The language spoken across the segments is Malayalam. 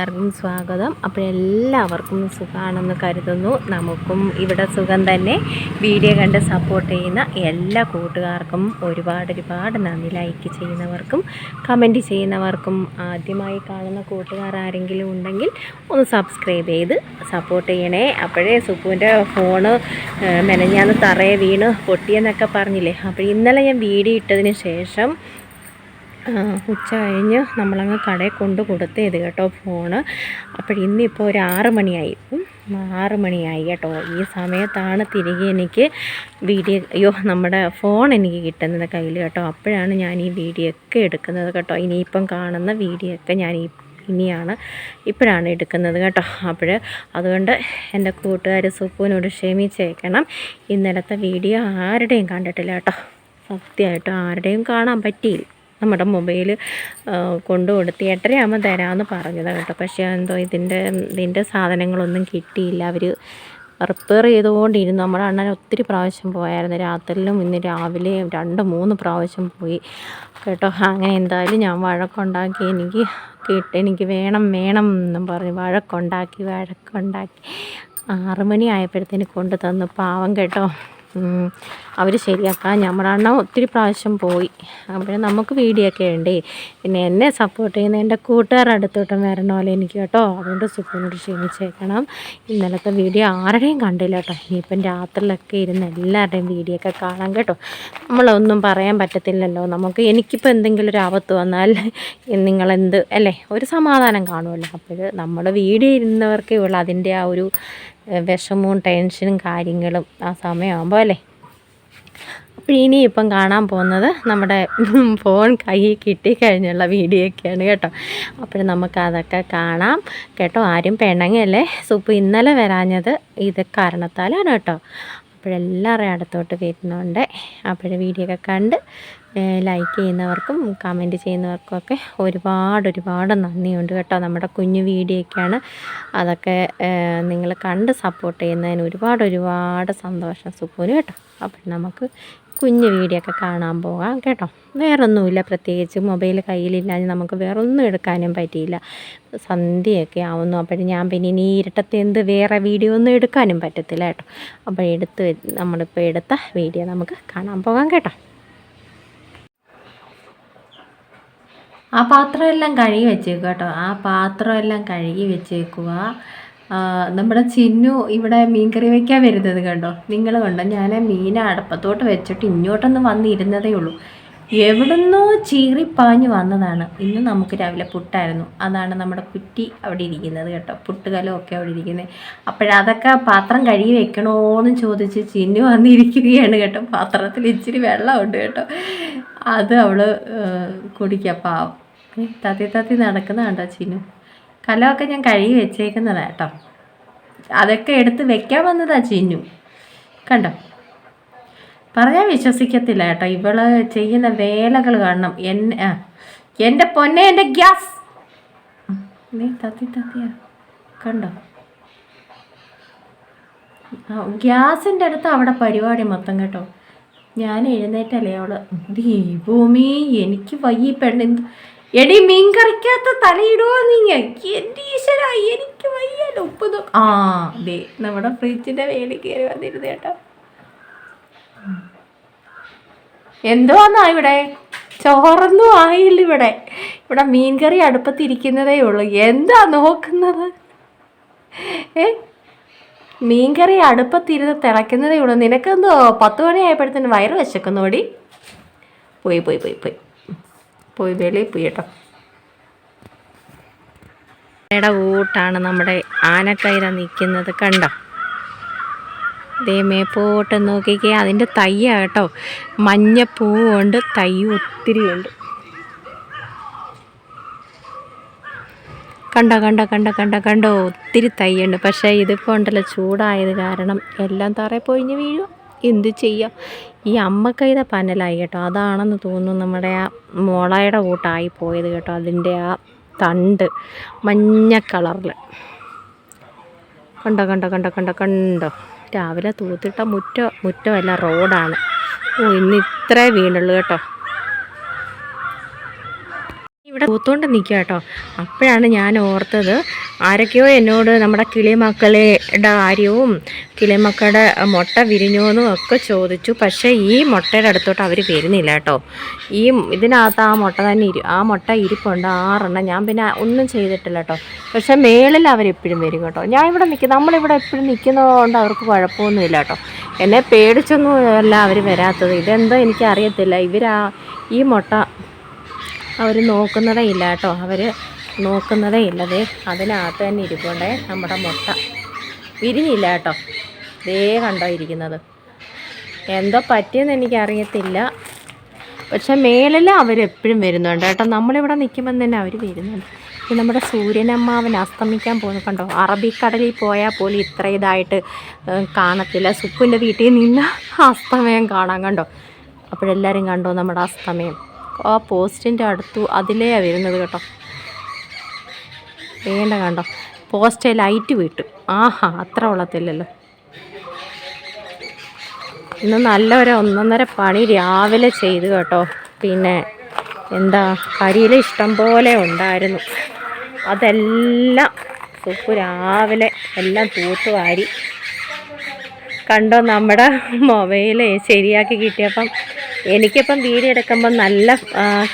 കൂട്ടുകാർക്കും സ്വാഗതം. അപ്പോൾ എല്ലാവർക്കും സുഖമാണെന്ന് കരുതുന്നു. നമുക്കും ഇവിടെ സുഖം തന്നെ. വീഡിയോ കണ്ട് സപ്പോർട്ട് ചെയ്യുന്ന എല്ലാ കൂട്ടുകാർക്കും ഒരുപാട് ഒരുപാട് നന്ദി. ലൈക്ക് ചെയ്യുന്നവർക്കും കമന്റ് ചെയ്യുന്നവർക്കും ആദ്യമായി കാണുന്ന കൂട്ടുകാർ ആരെങ്കിലും ഉണ്ടെങ്കിൽ ഒന്ന് സബ്സ്ക്രൈബ് ചെയ്ത് സപ്പോർട്ട് ചെയ്യണേ. അപ്പോഴേ സുപ്പുവിന്റെ ഫോണ് മെനഞ്ഞാന്ന് തറയെ വീണ് പൊട്ടിയെന്നൊക്കെ പറഞ്ഞില്ലേ? അപ്പോൾ ഇന്നലെ ഞാൻ വീഡിയോ ഇട്ടതിന് ശേഷം ഉച്ച കഴിഞ്ഞ് നമ്മളങ്ങ് കടയിൽ കൊണ്ട് കൊടുത്തേത് കേട്ടോ ഫോണ് അപ്പോൾ ഇന്നിപ്പോൾ ഒരു ആറ് മണിയായി. ആറ് മണിയായി കേട്ടോ. ഈ സമയത്താണ് തിരികെ എനിക്ക് വീഡിയോ അയ്യോ നമ്മുടെ ഫോൺ എനിക്ക് കിട്ടുന്നത് കയ്യിൽ കേട്ടോ. അപ്പോഴാണ് ഞാൻ ഈ വീഡിയോ ഒക്കെ എടുക്കുന്നത് കേട്ടോ. ഇനിയിപ്പം കാണുന്ന വീഡിയോ ഒക്കെ ഞാൻ ഈ ഇനിയാണ് ഇപ്പോഴാണ് എടുക്കുന്നത് കേട്ടോ. അപ്പോൾ അതുകൊണ്ട് എന്റെ കൂട്ടുകാർ സുപ്പുവിനോട് ക്ഷമിച്ചേക്കണം. ഇന്നലത്തെ വീഡിയോ ആരുടെയും കണ്ടിട്ടില്ല കേട്ടോ. സത്യമായിട്ടും ആരുടെയും കാണാൻ പറ്റിയില്ല. നമ്മുടെ മൊബൈൽ കൊണ്ടു കൊടുത്ത് എട്ടരയാകുമ്പോൾ തരാമെന്ന് പറഞ്ഞതാണ് കേട്ടോ. പക്ഷേ എന്തോ ഇതിന്റെ ഇതിന്റെ സാധനങ്ങളൊന്നും കിട്ടിയില്ല. അവർ റിപ്പയർ ചെയ്തുകൊണ്ടിരുന്നു. നമ്മുടെ അണ്ണൻ ഒത്തിരി പ്രാവശ്യം പോയായിരുന്നു. രാത്രിയിലും ഇന്ന് രാവിലെയും രണ്ട് മൂന്ന് പ്രാവശ്യം പോയി. കേട്ടോ അങ്ങനെ എന്തായാലും ഞാൻ വഴക്കുണ്ടാക്കി. എനിക്ക് കിട്ടി എനിക്ക് വേണം വേണം എന്നും പറഞ്ഞ്. വഴക്കുണ്ടാക്കി വഴക്കുണ്ടാക്കി. ആറുമണി ആയപ്പോഴത്തേന് കൊണ്ടു തന്നു പാവം കേട്ടോ. അവർ ശരിയാക്കാൻ നമ്മുടെ അണ്ണ ഒത്തിരി പ്രാവശ്യം പോയി. അപ്പോൾ നമുക്ക് വീഡിയോ ഒക്കെ ഉണ്ടേ പിന്നെ എന്നെ സപ്പോർട്ട് ചെയ്യുന്ന എന്റെ കൂട്ടുകാരുടെ അടുത്തോട്ടും വരണമല്ലോ എനിക്ക് കേട്ടോ. അതുകൊണ്ട് സുഖനോട് ക്ഷമിച്ചേക്കണം. ഇന്നലത്തെ വീഡിയോ ആരുടെയും കണ്ടില്ല കേട്ടോ. ഇനിയിപ്പം രാത്രിയിലൊക്കെ ഇരുന്ന് എല്ലാവരുടെയും വീഡിയോ ഒക്കെ കാണാം കേട്ടോ. നമ്മളൊന്നും പറയാൻ പറ്റത്തില്ലല്ലോ. നമുക്ക് എനിക്കിപ്പോൾ എന്തെങ്കിലും ഒരു ആപത്ത് വന്നാൽ നിങ്ങളെന്ത് അല്ലേ? ഒരു സമാധാനം കാണുമല്ലോ. അപ്പോൾ നമ്മുടെ വീഡിയോ ഇരുന്നവർക്കേ ഉള്ളൂ അതിന്റെ ആ ഒരു വിഷമവും ടെൻഷനും കാര്യങ്ങളും ആ സമയമാകുമ്പോൾ അല്ലേ? അപ്പോൾ ഇനിയിപ്പം കാണാൻ പോകുന്നത് നമ്മുടെ ഫോൺ കയ്യിൽ കിട്ടിക്കഴിഞ്ഞുള്ള വീഡിയോ ഒക്കെയാണ് കേട്ടോ. അപ്പോൾ നമുക്കതൊക്കെ കാണാം. കേട്ടോ ആരും പിണങ്ങല്ലേ? സൂപ്പ് ഇന്നലെ വരാഞ്ഞത് ഇത് കാരണത്താലാണ് കേട്ടോ. അപ്പോഴെല്ലാവരും അടുത്തോട്ട് വരുന്നുണ്ട്. അപ്പോഴെ വീഡിയോ ഒക്കെ കണ്ട് ലൈക്ക് ചെയ്യുന്നവർക്കും കമന്റ് ചെയ്യുന്നവർക്കും ഒക്കെ ഒരുപാട് ഒരുപാട് നന്ദിയുണ്ട് കേട്ടോ. നമ്മുടെ കുഞ്ഞു വീഡിയോ ഒക്കെയാണ്. അതൊക്കെ നിങ്ങൾ കണ്ട് സപ്പോർട്ട് ചെയ്യുന്നതിന് ഒരുപാട് ഒരുപാട് സന്തോഷം സുപ്പൂന് കേട്ടോ. അപ്പം നമുക്ക് കുഞ്ഞു വീഡിയോ ഒക്കെ കാണാൻ പോകാം കേട്ടോ. വേറൊന്നുമില്ല പ്രത്യേകിച്ച് മൊബൈൽ കയ്യിലില്ലാതെ നമുക്ക് വേറൊന്നും എടുക്കാനും പറ്റിയില്ല. സന്ധ്യയൊക്കെ ആവുന്നു അപ്പോഴും ഞാൻ പിന്നെ ഇനി ഇരട്ടത്തെ എന്ത് വേറെ വീഡിയോ ഒന്നും എടുക്കാനും പറ്റത്തില്ല കേട്ടോ. അപ്പോൾ എടുത്ത് നമ്മളിപ്പോൾ എടുത്ത വീഡിയോ നമുക്ക് കാണാൻ പോകാം കേട്ടോ. ആ പാത്രമെല്ലാം കഴുകി വെച്ചേക്കുക കേട്ടോ. ആ പാത്രമെല്ലാം കഴുകി വെച്ചേക്കുക. നമ്മുടെ ചിന്നു ഇവിടെ മീൻകറി വയ്ക്കാൻ വരുന്നത് കണ്ടോ? നിങ്ങൾ കണ്ടോ? ഞാൻ മീൻ അടപ്പത്തോട്ട് വെച്ചിട്ട് ഇങ്ങോട്ടൊന്ന് വന്നിരുന്നതേ ഉള്ളൂ. എവിടുന്നോ ചീറിപ്പാഞ്ഞ് വന്നതാണ്. ഇന്ന് നമുക്ക് രാവിലെ പുട്ടായിരുന്നു. അതാണ് നമ്മുടെ കുറ്റി അവിടെ ഇരിക്കുന്നത് കേട്ടോ. പുട്ടുകലം ഒക്കെ അവിടെ ഇരിക്കുന്നത്. അപ്പോഴതൊക്കെ പാത്രം കഴുകി വെക്കണോന്ന് ചോദിച്ച് ചിന്നു വന്നിരിക്കുകയാണ് കേട്ടോ. പാത്രത്തിൽ ഇച്ചിരി വെള്ളമുണ്ട് കേട്ടോ. അത് അവൾ കുടിക്കുക പാവം തത്തി തത്തി നടക്കുന്ന കണ്ടോ ചിന്നു. കലമൊക്കെ ഞാൻ കഴുകി വെച്ചേക്കുന്നതാ കേട്ടോ. അതൊക്കെ എടുത്ത് വെക്കാൻ വന്നതാ ചിന്നു. കണ്ടോ? പറഞ്ഞാൽ വിശ്വസിക്കത്തില്ല കേട്ടോ. ഇവൾ ചെയ്യുന്ന വേലകൾ കാണണം. എന്നെ എന്റെ പൊന്നെ എന്റെ ഗ്യാസ്! നീ തത്തി തത്തിയാ. കണ്ടോ? ഗ്യാസിന്റെ അടുത്ത് അവിടെ പരിപാടി മൊത്തം കേട്ടോ. ഞാൻ എഴുന്നേറ്റല്ലേ അവൾ? ദീപൂമി എനിക്ക് വയ്യ പെണ്ണ്. എടി മീൻ കറിക്കാത്ത തലയിടുവോ നീ? എന്റെ എനിക്ക് വയ്യ ഉപ്പ് ആ ദേ നമ്മുടെ ഫ്രിഡ്ജിന്റെ വേലി കയറി വന്നിരുന്നു കേട്ടോ. എന്തുവാന്നാ ഇവിടെ? ചോറൊന്നും ആയില്ല ഇവിടെ. ഇവിടെ മീൻകറി അടുപ്പത്തിരിക്കുന്നതേ ഉള്ളൂ. എന്താ നോക്കുന്നത്? ഏ? മീൻകറി അടുപ്പത്തിരുന്ന് തിളയ്ക്കുന്നതേ ഉള്ളൂ. നിനക്കെന്തോ പത്ത് മണിയായപ്പോഴത്തേന് വയറ് വിശക്കുന്നോടി? പോയി പോയി പോയി പോയി. പോയി വെളിയിൽ പോയി കേട്ടോ. യുടെ ഊട്ടാണ് നമ്മുടെ ആനക്കൈര നിൽക്കുന്നത്. കണ്ടോ? ദേ മേപ്പോട്ട് നോക്കിക്കേ. അതിന്റെ തയ്യാ കേട്ടോ. മഞ്ഞപ്പൂവുണ്ട് തൈ ഒത്തിരി കണ്ടോ കണ്ടോ കണ്ടോ കണ്ടോ കണ്ടോ? ഒത്തിരി തൈയുണ്ട്. പക്ഷേ ഇതിപ്പോൾ ഉണ്ടല്ലോ ചൂടായത് കാരണം എല്ലാം തറ പൊഴിഞ്ഞ് വീഴും. എന്ത് ചെയ്യാം? ഈ അമ്മ കൈത പനലായി കേട്ടോ. അതാണെന്ന് തോന്നുന്നു നമ്മുടെ ആ മോളയുടെ കൂട്ടായി പോയത് കേട്ടോ. അതിന്റെ ആ തണ്ട് മഞ്ഞ കളറിൽ കണ്ടോ കണ്ടോ കണ്ടോ കണ്ടോ കണ്ടോ? രാവിലെ തൂത്തിട്ട മുറ്റ മുറ്റമല്ല റോഡാണ്. ഓ ഇന്ന് ഇത്രേ വീണുള്ളൂ കേട്ടോ. ഇവിടെ പൂത്തോണ്ട് നിൽക്കുക കേട്ടോ അപ്പോഴാണ് ഞാൻ ഓർത്തത് ആരൊക്കെയോ എന്നോട് നമ്മുടെ കിളിമക്കളുടെ കാര്യവും കിളിമക്കളുടെ മുട്ട വിരിഞ്ഞോന്നും ഒക്കെ ചോദിച്ചു. പക്ഷേ ഈ മുട്ടയുടെ അടുത്തോട്ട് അവർ വരുന്നില്ല കേട്ടോ ഈ ഇതിനകത്ത് ആ മുട്ട തന്നെ ഇരി ആ മുട്ട ഇരിപ്പുണ്ട് ആറെണ്ണം. ഞാൻ പിന്നെ ഒന്നും ചെയ്തിട്ടില്ല കേട്ടോ പക്ഷേ മേളിൽ അവരെപ്പോഴും വരും കേട്ടോ. ഞാൻ ഇവിടെ നിൽക്കും നമ്മളിവിടെ എപ്പോഴും നിൽക്കുന്നതുകൊണ്ട് അവർക്ക് കുഴപ്പമൊന്നുമില്ല കേട്ടോ എന്നെ പേടിച്ചൊന്നും അല്ല അവർ വരാത്തത്. ഇതെന്തോ എനിക്കറിയത്തില്ല. ഇവരാ ഈ മുട്ട അവർ നോക്കുന്നതേ ഇല്ല കേട്ടോ. അവർ നോക്കുന്നതേ ഇല്ലതേ അതിനകത്ത് തന്നെ ഇരിപ്പുണ്ടേ നമ്മുടെ മുട്ട. വിരിഞ്ഞില്ല കേട്ടോ. ദേ കണ്ടോ ഇരിക്കുന്നത്. എന്തോ പറ്റിയെന്ന് എനിക്കറിയത്തില്ല. പക്ഷെ മേളിൽ അവരെപ്പോഴും വരുന്നുണ്ട് കേട്ടോ. നമ്മളിവിടെ നിൽക്കുമ്പം തന്നെ അവർ വരുന്നുണ്ട്. ഈ നമ്മുടെ സൂര്യനമ്മാവൻ അസ്തമിക്കാൻ പോകുന്നു കണ്ടോ? അറബിക്കടലിൽ പോയാൽ പോലും ഇത്ര ഇതായിട്ട് കാണത്തില്ല. സുപ്പിന്റെ വീട്ടിൽ നിന്ന് അസ്തമയം കാണാൻ കണ്ടോ? അപ്പോഴെല്ലാവരും കണ്ടോ നമ്മുടെ അസ്തമയം? ആ പോസ്റ്റിന്റെ അടുത്തു അതിലേ വരുന്നത് കേട്ടോ. വേണ്ട കണ്ടോ. പോസ്റ്റേ ലൈറ്റ് വിട്ടു. ആഹാ അത്ര കൊള്ളത്തില്ലല്ലോ. ഇന്ന് നല്ലൊരു ഒന്നൊന്നര പണി രാവിലെ ചെയ്തു കേട്ടോ. പിന്നെ എന്താ കരിയിൽ ഇഷ്ടം പോലെ ഉണ്ടായിരുന്നു. അതെല്ലാം സുപ്പ് രാവിലെ എല്ലാം തൂത്ത് വാരി കണ്ടോ നമ്മുടെ മൊബൈൽ ശരിയാക്കി കിട്ടിയപ്പം എനിക്കിപ്പം വീഡിയോ എടുക്കുമ്പം നല്ല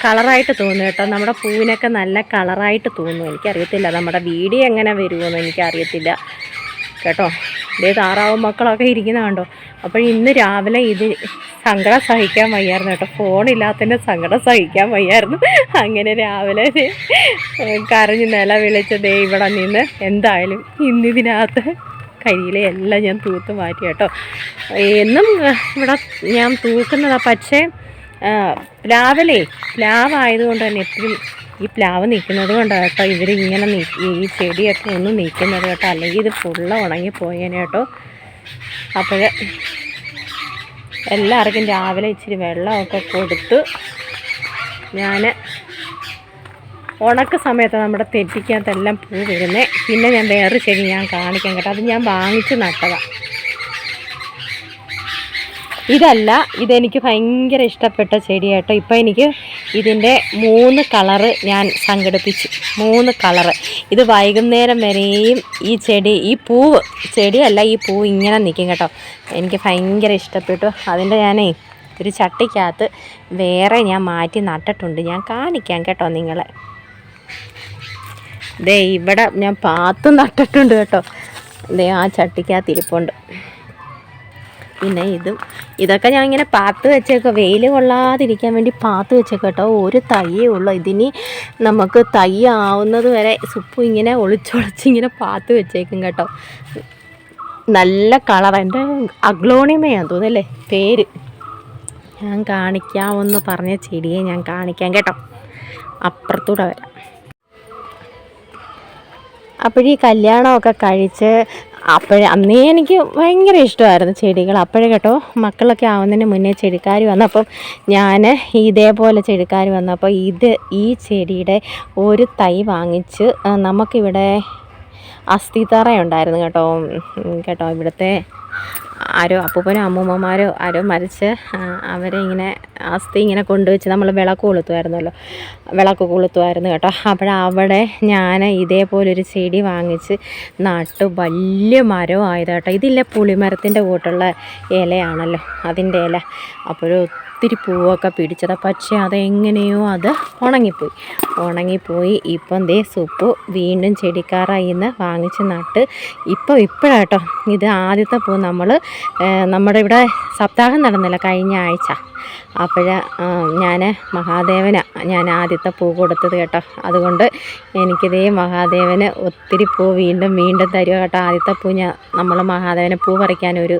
കളറായിട്ട് തോന്നും കേട്ടോ. നമ്മുടെ പൂവിനൊക്കെ നല്ല കളറായിട്ട് തോന്നും. എനിക്കറിയത്തില്ല നമ്മുടെ വീഡിയോ എങ്ങനെ വരുമെന്ന് എനിക്കറിയത്തില്ല. കേട്ടോ? ഇതേ താറാവും മക്കളൊക്കെ ഇരിക്കുന്ന കണ്ടോ? അപ്പോൾ ഇന്ന് രാവിലെ ഇത് സങ്കടം സഹിക്കാൻ വയ്യായിരുന്നു കേട്ടോ. ഫോണില്ലാത്തതിന്റെ സങ്കടം സഹിക്കാൻ വയ്യായിരുന്നു. അങ്ങനെ രാവിലെ കരഞ്ഞ് നില വിളിച്ച് ദേ ഇവിടെ നിന്ന് എന്തായാലും ഇന്നിതിനകത്ത് കരിയിലെ എല്ലാം ഞാൻ തൂത്ത് മാറ്റി കേട്ടോ. എന്നും ഇവിടെ ഞാൻ തൂക്കുന്നതാണ് പക്ഷേ പ്ലാവിലേ പ്ലാവായതുകൊണ്ട് തന്നെ എപ്പോഴും ഈ പ്ലാവ് നിൽക്കുന്നത് കൊണ്ടാണ് കേട്ടോ ഇവരിങ്ങനെ ഈ ചെടിയൊക്കെ ഒന്ന് നിൽക്കുന്നത് കേട്ടോ. അല്ലെങ്കിൽ ഇത് ഫുള്ള് ഉണങ്ങിപ്പോയേനെ കേട്ടോ. അപ്പോൾ എല്ലാവർക്കും രാവിലെ ഇച്ചിരി വെള്ളമൊക്കെ കൊടുത്ത് ഞാൻ ഉണക്ക സമയത്ത് നമ്മുടെ തെറ്റിക്കകത്തെല്ലാം പൂ വരുന്നത് പിന്നെ ഞാൻ വേറെ ചെടി ഞാൻ കാണിക്കാൻ കേട്ടോ. അത് ഞാൻ വാങ്ങിച്ച് നട്ടതാണ് ഇതല്ല ഇതെനിക്ക് ഭയങ്കര ഇഷ്ടപ്പെട്ട ചെടിയായിട്ടോ ഇപ്പം എനിക്ക് ഇതിന്റെ മൂന്ന് കളറ് ഞാൻ സംഘടിപ്പിച്ചു. മൂന്ന് കളറ്. ഇത് വൈകുന്നേരം വരെയും ഈ ചെടി ഈ പൂവ് ചെടിയല്ല ഈ പൂവ് ഇങ്ങനെ നിൽക്കും കേട്ടോ. എനിക്ക് ഭയങ്കര ഇഷ്ടപ്പെട്ടു. അതിന്റെ ഞാനേ ഒരു ചട്ടിക്കകത്ത് വേറെ ഞാൻ മാറ്റി നട്ടിട്ടുണ്ട്. ഞാൻ കാണിക്കാം കേട്ടോ നിങ്ങളെ. ദേ ഇവിടെ ഞാൻ പാത്ത് നട്ടിട്ടുണ്ട് കേട്ടോ. ദേ ആ ചട്ടിക്കകത്ത് ഇരിപ്പുണ്ട്. പിന്നെ ഇതും ഇതൊക്കെ ഞാൻ ഇങ്ങനെ പാത്ത് വെച്ചേക്ക വെയിൽ കൊള്ളാതിരിക്കാൻ വേണ്ടി പാത്ത് വെച്ചേക്കോ കേട്ടോ. ഒരു തയ്യേ ഉള്ളൂ. ഇതിനി നമുക്ക് തയ്യ ആവുന്നത് വരെ സുപ്പും ഇങ്ങനെ ഒളിച്ചൊളിച്ച് ഇങ്ങനെ പാത്ത് വെച്ചേക്കും കേട്ടോ. നല്ല കളർ. എന്റെ അഗ്ലോണിമയാണ് തോന്നുന്നല്ലേ? പേര്. ഞാൻ കാണിക്കാമെന്ന് പറഞ്ഞ ചെടിയെ ഞാൻ കാണിക്കാം കേട്ടോ. അപ്പുറത്തൂടെ വരാം. അപ്പോഴീ കല്യാണമൊക്കെ കഴിച്ച് അപ്പോഴേ അന്നേ എനിക്ക് ഭയങ്കര ഇഷ്ടമായിരുന്നു ചെടികൾ. അപ്പോഴേ കേട്ടോ മക്കളൊക്കെ ആവുന്നതിന് മുന്നേ ചെടിക്കാർ വന്നപ്പം ഞാൻ ഇതേപോലെ ചെടിക്കാർ വന്നപ്പോൾ ഇത് ഈ ചെടിയുടെ ഒരു തൈ വാങ്ങിച്ച് നമുക്കിവിടെ അസ്ഥിത്തറ ഉണ്ടായിരുന്നു കേട്ടോ കേട്ടോ ഇവിടുത്തെ ആരോ അപ്പൂപ്പനോ അമ്മൂമ്മമാരോ ആരോ മരിച്ച് അവരെ ഇങ്ങനെ അസ്ഥി ഇങ്ങനെ കൊണ്ടുവച്ച് നമ്മൾ വിളക്ക് കൊളുത്തുമായിരുന്നല്ലോ വിളക്ക് കൊളുത്തുമായിരുന്നു കേട്ടോ. അപ്പോഴവിടെ ഞാൻ ഇതേപോലൊരു ചെടി വാങ്ങിച്ച് നട്ടു. വലിയ മരമായത് കേട്ടോ. ഇതില്ല പുളിമരത്തിന്റെ കൂട്ടുള്ള ഇലയാണല്ലോ അതിന്റെ ഇല. അപ്പോഴും ഒത്തിരി പൂവൊക്കെ പിടിച്ചത്. പക്ഷേ അതെങ്ങനെയോ അത് ഉണങ്ങിപ്പോയി. ഉണങ്ങിപ്പോയി. ഇപ്പം ദേ സൂപ്പ് വീണ്ടും ചെടിക്കാറായി നിന്ന് വാങ്ങിച്ച് നട്ട്. ഇപ്പോൾ ഇപ്പോഴാട്ടോ ഇത് ആദ്യത്തെ പൂ നമ്മൾ നമ്മുടെ ഇവിടെ സപ്താഹം നടന്നില്ല കഴിഞ്ഞ ആഴ്ച. അപ്പോൾ ഞാൻ മഹാദേവന് ഞാൻ ആദ്യത്തെ പൂ കൊടുത്തത് കേട്ടോ. അതുകൊണ്ട് എനിക്കിതേ മഹാദേവന് ഒത്തിരി പൂ വീണ്ടും വീണ്ടും തരുക കേട്ടോ. ആദ്യത്തെ പൂ ഞാൻ നമ്മൾ മഹാദേവന് പൂ പറിക്കാനൊരു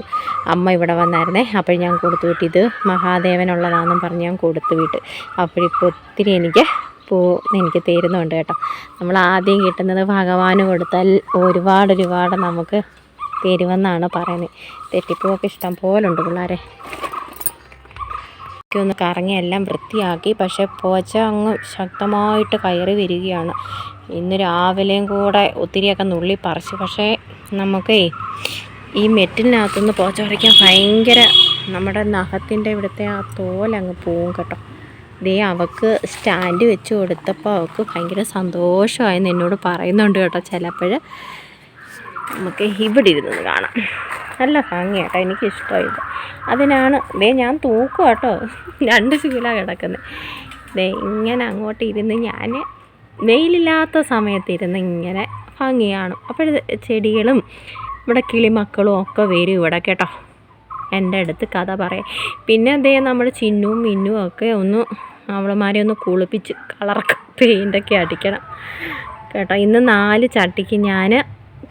അമ്മ ഇവിടെ വന്നായിരുന്നേ. അപ്പോൾ ഞാൻ കൊടുത്തു വിട്ടു. ഇത് മഹാദേവനുള്ളതാണെന്നും പറഞ്ഞ് ഞാൻ കൊടുത്തു വിട്ട്. അപ്പോഴിപ്പോൾ ഒത്തിരി എനിക്ക് പൂ എനിക്ക് തരുന്നുണ്ട് കേട്ടോ. നമ്മൾ ആദ്യം കിട്ടുന്നത് ഭഗവാന് കൊടുത്താൽ ഒരുപാട് ഒരുപാട് നമുക്ക് തരുമെന്നാണ് പറയുന്നത്. തെറ്റിപ്പൂവൊക്കെ ഇഷ്ടം പോലുണ്ട് പിള്ളേരെ. ഒക്കെ ഒന്ന് കറങ്ങി എല്ലാം വൃത്തിയാക്കി. പക്ഷേ പോച്ച അങ്ങ് ശക്തമായിട്ട് കയറി വരികയാണ്. ഇന്ന് രാവിലെയും കൂടെ ഒത്തിരിയൊക്കെ നുള്ളി പറിച്ചു. പക്ഷേ നമുക്കേ ഈ മെറ്റിനകത്തുനിന്ന് പോച്ച പറിക്കാൻ ഭയങ്കര നമ്മുടെ നഖത്തിന്റെ ഇവിടുത്തെ ആ തോലങ്ങ് പോവും കേട്ടോ. ദേ അവക്ക് സ്റ്റാൻഡ് വെച്ച് കൊടുത്തപ്പോൾ അവൾക്ക് ഭയങ്കര സന്തോഷമായെന്ന് എന്നോട് പറയുന്നുണ്ട് കേട്ടോ ചിലപ്പോൾ. നമുക്ക് ഇവിടെ ഇരുന്നത് കാണാം. നല്ല ഭംഗിയാട്ടോ എനിക്കിഷ്ടമായത് അതിനാണ് ദേ ഞാൻ തൂക്കും കേട്ടോ രണ്ട് ശീല കിടക്കുന്നത് ദേ ഇങ്ങനെ അങ്ങോട്ട് ഇരുന്ന് ഞാൻ വെയിലില്ലാത്ത സമയത്ത് ഇരുന്ന് ഇങ്ങനെ ഭംഗിയാണ് അപ്പോൾ ചെടികളും ഇവിടെ കിളിമക്കളും ഒക്കെ വരും ഇവിടെ കേട്ടോ. എന്റെ അടുത്ത് കഥ പറയാം. പിന്നെ ദേ നമ്മൾ ചിന്നും മിന്നും ഒക്കെ ഒന്ന് അവളമാരെ ഒന്ന് കുളിപ്പിച്ച് കളറൊക്കെ പെയിന്റൊക്കെ അടിക്കണം. കേട്ടോ ഇന്ന് നാല് ചട്ടിക്ക് ഞാൻ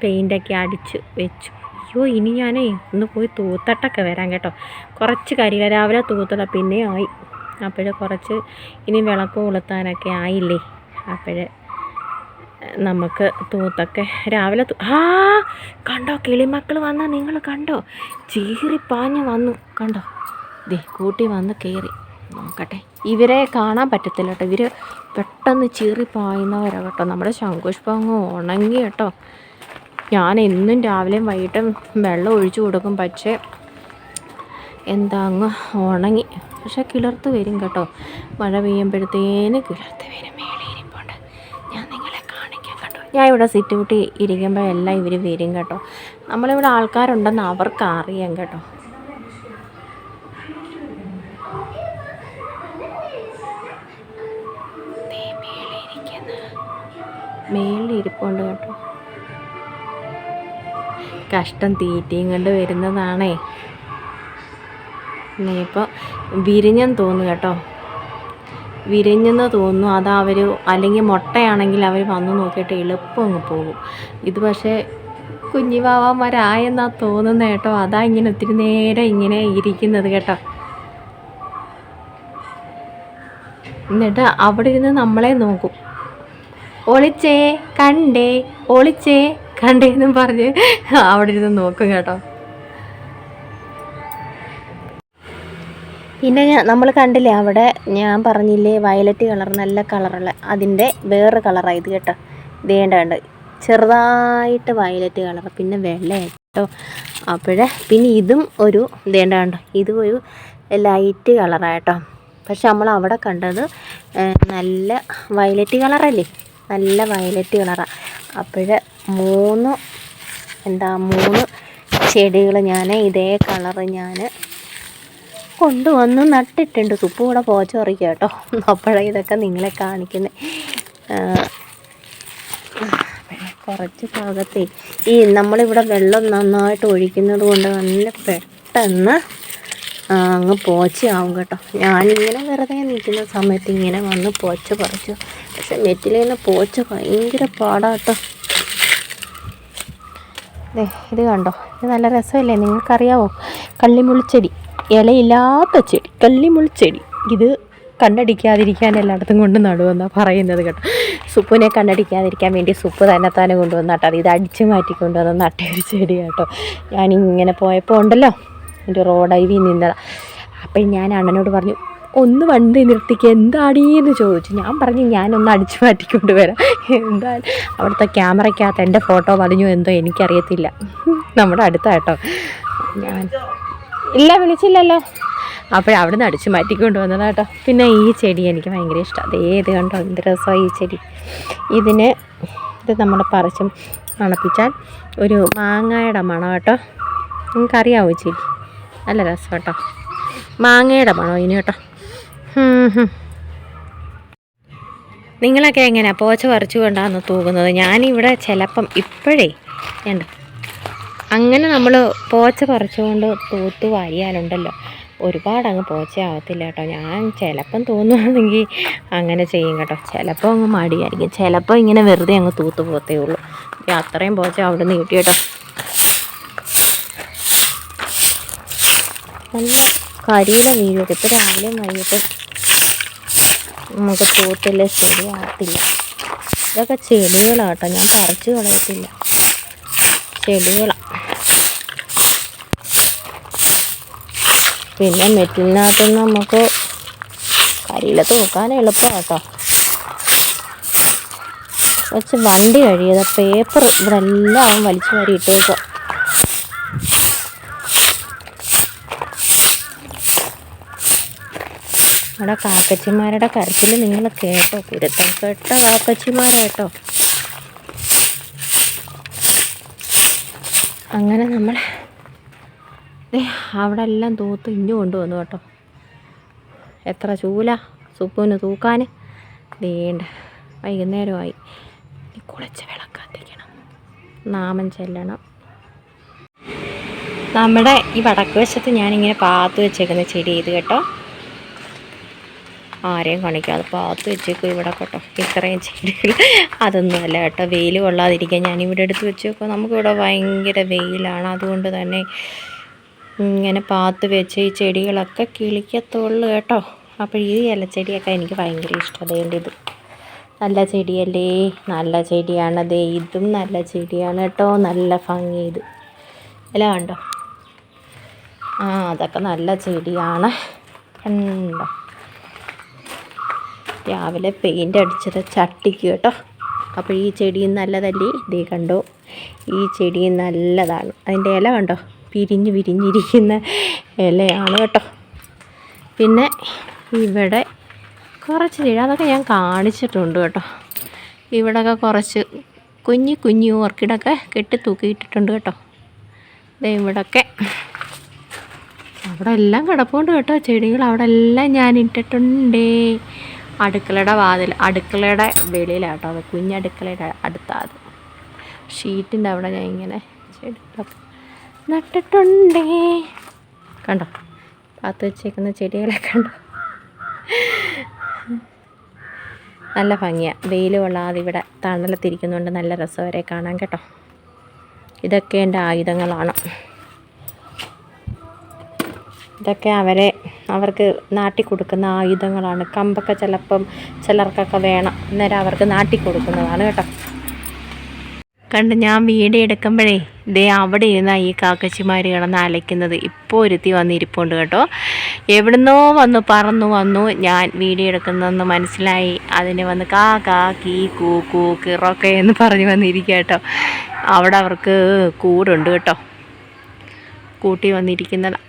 പെയിന്റൊക്കെ അടിച്ച് വെച്ചു. അയ്യോ ഇനി ഞാനേ ഒന്ന് പോയി തൂത്തട്ടൊക്കെ വരാം കേട്ടോ. കുറച്ച് കരിയില രാവിലെ തൂത്തട പിന്നെ ആയി. അപ്പോൾ കുറച്ച് ഇനി വിളക്ക് കൊളുത്താനൊക്കെ ആയില്ലേ? അപ്പോൾ നമുക്ക് തൂത്തൊക്കെ രാവിലെ ആ കണ്ടോ കിളിമക്കൾ വന്നാൽ നിങ്ങൾ കണ്ടോ? ചീറിപ്പാഞ്ഞ് വന്നു കണ്ടോ? ദേ കൂട്ടി വന്ന് കയറി നോക്കട്ടെ. ഇവരെ കാണാൻ പറ്റത്തില്ല കേട്ടോ. ഇവർ പെട്ടെന്ന് ചീറിപ്പായുന്നവരാ കേട്ടോ. നമ്മുടെ ശങ്കുഷ്പങ്ങ് ഉണങ്ങി കേട്ടോ. ഞാൻ എന്നും രാവിലെയും വൈകിട്ടും വെള്ളം ഒഴിച്ചു കൊടുക്കും പക്ഷേ എന്താ അങ്ങ് ഉണങ്ങി. പക്ഷെ കിളിർത്ത് വരും കേട്ടോ. മഴ പെയ്യുമ്പോഴത്തേന് കിളിർത്ത് വരും മേലെ ഇരിപ്പുണ്ട്. ഞാൻ നിങ്ങളെ കാണിക്കാം കേട്ടോ. ഞാൻ ഇവിടെ സിറ്റ് വിട്ട് ഇരിക്കുമ്പോൾ എല്ലാം ഇവർ വരും കേട്ടോ. നമ്മളിവിടെ ആൾക്കാരുണ്ടെന്ന് അവർക്ക് അറിയാം കേട്ടോ മേളിൽ ഇരിപ്പുണ്ട് കേട്ടോ. കഷ്ടം തീറ്റയും കൊണ്ട് വരുന്നതാണേ. ഇനിയിപ്പോൾ വിരിഞ്ഞെന്ന് തോന്നുന്നു കേട്ടോ. വിരിഞ്ഞെന്ന് തോന്നുന്നു. അത് അവർ അല്ലെങ്കിൽ മുട്ടയാണെങ്കിൽ അവർ വന്നു നോക്കിയിട്ട് എളുപ്പം അങ്ങ് പോകും. ഇത് പക്ഷേ കുഞ്ഞിവാവന്മാരായെന്നാ തോന്നുന്നത് കേട്ടോ. അതാ ഇങ്ങനെ ഒത്തിരി നേരം ഇങ്ങനെ ഇരിക്കുന്നത് കേട്ടോ. എന്നിട്ട് അവിടെ ഇരുന്ന് നമ്മളെ നോക്കും. ഒളിച്ചേ കണ്ടേ ഒളിച്ചേ കണ്ടേ എന്നും പറഞ്ഞ് അവിടെ ഇരുന്ന് നോക്കും കേട്ടോ. പിന്നെ നമ്മൾ കണ്ടില്ലേ അവിടെ ഞാൻ പറഞ്ഞില്ലേ വയലറ്റ് കളർ നല്ല കളറുള്ള അതിന്റെ വേറെ കളറായത് കേട്ടോ. വേണ്ട വേണ്ട ചെറുതായിട്ട് വയലറ്റ് കളർ പിന്നെ വെള്ള കേട്ടോ. അപ്പോഴേ പിന്നെ ഇതും ഒരു വേണ്ട വേണ്ട ഇതും ഒരു ലൈറ്റ് കളറായിട്ടോ പക്ഷെ നമ്മൾ അവിടെ കണ്ടത് നല്ല വയലറ്റ് കളറല്ലേ? നല്ല വയലറ്റ് കളറാണ് അപ്പോഴ് മൂന്ന് എന്താ മൂന്ന് ചെടികൾ ഞാൻ ഇതേ കളറ് ഞാൻ കൊണ്ടുവന്ന് നട്ടിട്ടുണ്ട്. സുപ്പ് കൂടെ പോച്ചറിക്കുക കേട്ടോ അപ്പോഴേ ഇതൊക്കെ നിങ്ങളെ കാണിക്കുന്നത് കുറച്ച് ഭാഗത്തെ ഈ നമ്മളിവിടെ വെള്ളം നന്നായിട്ട് ഒഴിക്കുന്നത് കൊണ്ട് നല്ല പെട്ടെന്ന് അങ്ങ് പോച്ചയാവും കേട്ടോ. ഞാനിങ്ങനെ വെറുതെ നിൽക്കുന്ന സമയത്ത് ഇങ്ങനെ വന്ന് പോച്ച പറിച്ചു. പക്ഷെ നെറ്റിൽ നിന്ന് പോച്ച ഭയങ്കര പാടാട്ടോ. ഇത് കണ്ടോ? ഇത് നല്ല രസമല്ലേ? നിങ്ങൾക്കറിയാവോ? കള്ളിമുൾച്ചെടി ഇലയില്ലാത്ത ചെടി കള്ളിമുൾച്ചെടി ഇത് കണ്ണടിക്കാതിരിക്കാൻ എല്ലായിടത്തും കൊണ്ട് നടുവെന്നാണ് പറയുന്നത് കേട്ടോ. സുപ്പുവിനെ കണ്ണടിക്കാതിരിക്കാൻ വേണ്ടി സുപ്പ് തന്നെ തന്നെ കൊണ്ടുവന്ന് നട്ടാണ് ഇത് അടിച്ച് മാറ്റി കൊണ്ടുവന്ന നട്ട ഒരു ചെടി കേട്ടോ. ഞാനിങ്ങനെ പോയപ്പോൾ ഉണ്ടല്ലോ എന്റെ റോഡ് ഐവി നിന്നതാണ് അപ്പം ഞാൻ അണ്ണനോട് പറഞ്ഞു ഒന്ന് വണ്ടി നിർത്തിക്ക് എന്താടീന്ന് ചോദിച്ചു. ഞാൻ പറഞ്ഞു ഞാനൊന്ന് അടിച്ചു മാറ്റിക്കൊണ്ട് വരാം എന്താ അവിടുത്തെ ക്യാമറയ്ക്കകത്ത് എന്റെ ഫോട്ടോ പതിഞ്ഞു എന്തോ എനിക്കറിയത്തില്ല. നമ്മുടെ അടുത്തായിട്ടോ കേട്ടോ. ഞാൻ ഇല്ല വിളിച്ചില്ലല്ലോ. അപ്പോഴവിടെ നിന്ന് അടിച്ചു മാറ്റിക്കൊണ്ട് വന്നതാട്ടോ പിന്നെ ഈ ചെടി എനിക്ക് ഭയങ്കര ഇഷ്ടം. അതേത് കണ്ടോ എന്ത് രസമാണ് ഈ ചെടി. ഇതിന് ഇത് നമ്മൾ പറിച്ചും മണപ്പിച്ചാൽ ഒരു മാങ്ങയുടെ മണം കേട്ടോ. നിങ്ങൾക്കറിയാവോ ചെടി? നല്ല രസം കേട്ടോ. മാങ്ങയുടെ മണം ഇനി കേട്ടോ. നിങ്ങളൊക്കെ എങ്ങനെയാണ് പോച്ച പറിച്ചു കൊണ്ടാന്ന് തൂകുന്നത് ഞാനിവിടെ ചിലപ്പം ഇപ്പോഴേ ഉണ്ട് അങ്ങനെ നമ്മൾ പോച്ച പറിച്ചുകൊണ്ട് തൂത്ത് വാരിയാലുണ്ടല്ലോ. ഒരുപാട് അങ്ങ് പോച്ചയാവത്തില്ല കേട്ടോ. ഞാൻ ചിലപ്പം തോന്നുകയാണെങ്കിൽ അങ്ങനെ ചെയ്യും കേട്ടോ. ചിലപ്പോൾ അങ്ങ് മടിയായിരിക്കും. ചിലപ്പോൾ ഇങ്ങനെ വെറുതെ അങ്ങ് തൂത്ത് പോത്തേ ഉള്ളൂ. അത്രയും പോച്ച അവിടെ നിന്ന് കിട്ടി കേട്ടോ. നല്ല കരിയുടെ വീഴും. ഇപ്പോൾ രാവിലെയും വൈകിട്ടും നമുക്ക് തൂത്തില്ല ശരിയാകത്തില്ല. ഇതൊക്കെ ചെടികളാട്ടോ ഞാൻ പറിച്ചു കളയത്തില്ല. ചെടികളാണ് പിന്നെ മെറ്റിലിനകത്തുനിന്ന് നമുക്ക് കരിയില തൂക്കാൻ എളുപ്പമാട്ടോ കേട്ടോ വെച്ച് വണ്ടി കഴിയത് പേപ്പർ ഇവിടെ എല്ലാം വലിച്ചു വാരി ഇട്ടേക്കുക അവിടെ കാക്കച്ചിമാരുടെ കരച്ചിൽ നിങ്ങൾ കേട്ടോ കുരുത്തം കേട്ടോ കാക്കച്ചിമാരെ കേട്ടോ. അങ്ങനെ നമ്മൾ അവിടെ എല്ലാം തൂത്ത് ഇഞ്ഞു കൊണ്ടുവന്നു കേട്ടോ. എത്ര ചൂല സുപ്പുവിന് തൂക്കാൻ? വേണ്ട വൈകുന്നേരമായി. കുളിച്ച് വിളക്കാത്തിരിക്കണം. നാമം ചെല്ലണം. നമ്മുടെ ഈ വടക്ക് വശത്ത് ഞാനിങ്ങനെ പാത്ത് വെച്ചേക്കുന്ന ചെടി ഇത് കേട്ടോ. ആരെയും കാണിക്കാതെ പാത്ത് വെച്ചേക്കും ഇവിടെ കേട്ടോ. ഇത്രയും ചെടികൾ അതൊന്നും അല്ല കേട്ടോ. വെയിൽ കൊള്ളാതിരിക്കാൻ ഞാനിവിടെ എടുത്ത് വെച്ചേക്കും. നമുക്കിവിടെ ഭയങ്കര വെയിലാണ്. അതുകൊണ്ട് തന്നെ ഇങ്ങനെ പാത്ത് വെച്ച് ഈ ചെടികളൊക്കെ കിളിക്കത്തുള്ളൂ കേട്ടോ. അപ്പോൾ ഈ ഇലച്ചെടിയൊക്കെ എനിക്ക് ഭയങ്കര ഇഷ്ടമാണ് ഇത്. നല്ല ചെടിയല്ലേ? നല്ല ചെടിയാണ്. ദേ ഇതും നല്ല ചെടിയാണ് കേട്ടോ. നല്ല ഭംഗി ഇത്. ഇല കണ്ടോ? ആ അതൊക്കെ നല്ല ചെടിയാണ്. കണ്ടോ? രാവിലെ പെയിന്റ് അടിച്ചത് ചട്ടിക്ക് കേട്ടോ. അപ്പോൾ ഈ ചെടി നല്ലതല്ലേ? ഇതേ കണ്ടോ? ഈ ചെടി നല്ലതാണ്. അതിന്റെ ഇല കണ്ടോ? പിരിഞ്ഞ് പിരിഞ്ഞിരിക്കുന്ന ഇലയാണ് കേട്ടോ. പിന്നെ ഇവിടെ കുറച്ച് ചെടി അതൊക്കെ ഞാൻ കാണിച്ചിട്ടുണ്ട് കേട്ടോ. ഇവിടെയൊക്കെ കുറച്ച് കുഞ്ഞു കുഞ്ഞു ഓർക്കിഡൊക്കെ കെട്ടി തൂക്കിയിട്ടിട്ടുണ്ട് കേട്ടോ. ദേ ഇവിടൊക്കെ. അവിടെ എല്ലാം കിടപ്പുണ്ട് കേട്ടോ. ചെടികൾ അവിടെ എല്ലാം ഞാൻ ഇട്ടിട്ടുണ്ടേ. അടുക്കളയുടെ വാതിൽ അടുക്കളയുടെ വെളിയിലാട്ടോ. അത് കുഞ്ഞടുക്കളയുടെ അടുത്താത്. ഷീറ്റിന്റെ അവിടെ ഞാൻ ഇങ്ങനെ ചെടികളൊക്കെ നട്ടിട്ടുണ്ടേ. കണ്ടോ? പാത്ത് വെച്ചേക്കുന്ന ചെടികളെ കണ്ടോ? നല്ല ഭംഗിയാണ് വെയിൽ കൊള്ളാതെ ഇവിടെ തണലത്തിരിക്കുന്നുണ്ട്. നല്ല രസം വരെ കാണാൻ കേട്ടോ. ഇതൊക്കെ എന്റെ ആയുധങ്ങളാണ്. ഇതൊക്കെ അവരെ അവർക്ക് നാട്ടി കൊടുക്കുന്ന ആയുധങ്ങളാണ്. കമ്പൊക്കെ ചിലപ്പം ചിലർക്കൊക്കെ വേണം. അന്നേരം അവർക്ക് നാട്ടി കൊടുക്കുന്നതാണ് കേട്ടോ. കണ്ട് ഞാൻ വീട് എടുക്കുമ്പോഴേ ദേ അവിടെ ഇരുന്ന ഈ കാക്കച്ചിമാർ കിടന്ന് അലയ്ക്കുന്നത്. ഇപ്പോൾ ഒരുത്തി വന്നിരിപ്പുണ്ട് കേട്ടോ. എവിടുന്നോ വന്നു പറന്നു വന്നു. ഞാൻ വീഡിയോ എടുക്കുന്നതെന്ന് മനസ്സിലായി. അതിന് വന്ന് കാ കാ കീ കൂ കൂ കിറൊക്കെ എന്ന് പറഞ്ഞ് വന്നിരിക്കുക കേട്ടോ. അവിടെ അവർക്ക് കൂടുണ്ട് കേട്ടോ. കൂട്ടി വന്നിരിക്കുന്നതാണ്